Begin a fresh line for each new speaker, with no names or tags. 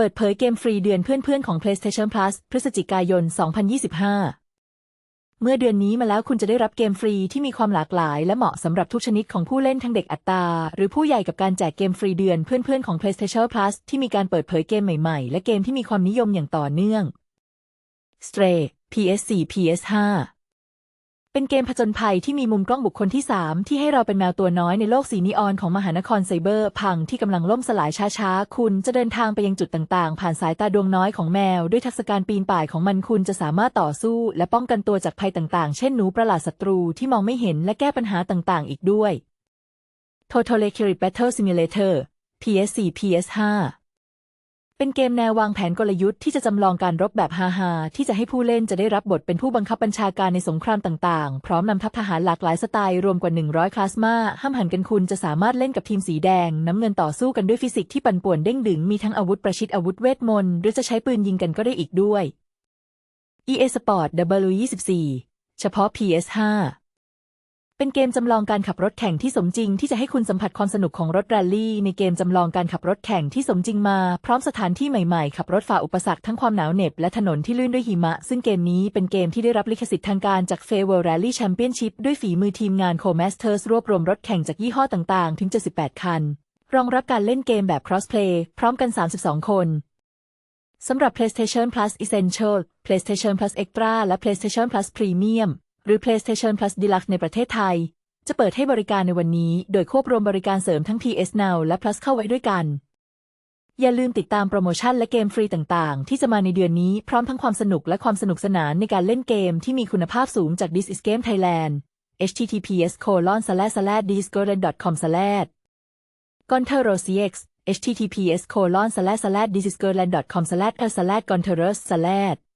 เปิดเผยเกมฟรีเดือนเพื่อนๆของ PlayStation Plus พฤศจิกายน 2025 เมื่อเดือนนี้มาแล้วคุณจะได้รับเกมฟรีที่มีความหลากหลาย และเหมาะสำหรับทุกชนิดของผู้เล่นทั้งเด็กอัตรา หรือผู้ใหญ่กับการแจกเกมฟรีเดือนเพื่อนๆของ PlayStation Plus ที่มีการเปิดเผยเกมใหม่ๆ และเกมที่มีความนิยมอย่างต่อเนื่อง Stray PS4 PS5 เป็นเกมผจญภัยที่มีมุมกล้องบุคคลที่ 3 ที่ให้เราเป็นแมวตัวน้อยในโลกสีนีออนของมหานครไซเบอร์ พังที่กำลังล่มสลายช้าๆ คุณจะเดินทางไปยังจุดต่างๆ ผ่านสายตาดวงน้อยของแมว ด้วยทักษะการปีนป่ายของมันคุณจะสามารถต่อสู้ และป้องกันตัวจากภัยต่างๆ เช่นหนูประหลาดศัตรูที่มองไม่เห็นและแก้ปัญหาต่างๆ อีกด้วย Total Accurate Battle Simulator PS4 PS5 เป็นเกมแนววางแผนกลยุทธ์ที่จะจำลองการรบแบบฮาๆที่จะให้ผู้เล่นจะได้รับบทเป็นผู้บังคับบัญชาการในสงครามต่างๆ พร้อมนำทัพทหารหลากหลายสไตล์รวมกว่า 100 คลาสมา ห้ามหันกันคุณจะสามารถเล่นกับทีมสีแดง น้ำเงินต่อสู้กันด้วยฟิสิกส์ที่ปั่นป่วนเด้งดึง มีทั้งอาวุธประชิดอาวุธเวทมนต์หรือจะใช้ปืนยิงกันก็ได้อีกด้วย EA Sport W24 เฉพาะ PS5 เป็นเกมจำลองการขับรถแข่งที่สมจริงที่จะให้คุณสัมผัสความสนุกของรถแรลลี่ ในเกมจำลองการขับรถแข่งที่สมจริงมา พร้อมสถานที่ใหม่ๆ ขับรถฝ่าอุปสรรคทั้งความหนาวเหน็บและถนนที่ลื่นด้วยหิมะ ซึ่งเกมนี้เป็นเกมที่ได้รับลิขสิทธิ์ทางการจาก f a v o r Rally Championship ด้วยฝีมือทีมงาน Co-Masters รวบรวมรถแข่งจากยี่ห้อต่างๆ ถึง 78 คัน รองรับการเล่นเกมแบบ Crossplay พร้อมกัน 32 คนสำหรับ PlayStation Plus Essential PlayStation Plus Extra และ PlayStation Plus Premium หรือ PlayStation Plus Deluxe ในประเทศไทย จะเปิดให้บริการในวันนี้ โดยควบรวมบริการเสริมทั้ง PS Now และ Plus เข้าไว้ด้วยกัน อย่าลืมติดตามโปรโมชั่นและเกมฟรีต่างๆ ที่จะมาในเดือนนี้พร้อมทั้งความสนุกและความสนุกสนานในการเล่นเกมที่มีคุณภาพสูงจาก This is Game Thailand https colon slash slash disgolden.com slash g o n t e r o s x https colon slash slash disgolden.com slash slash g o n t e r o s slash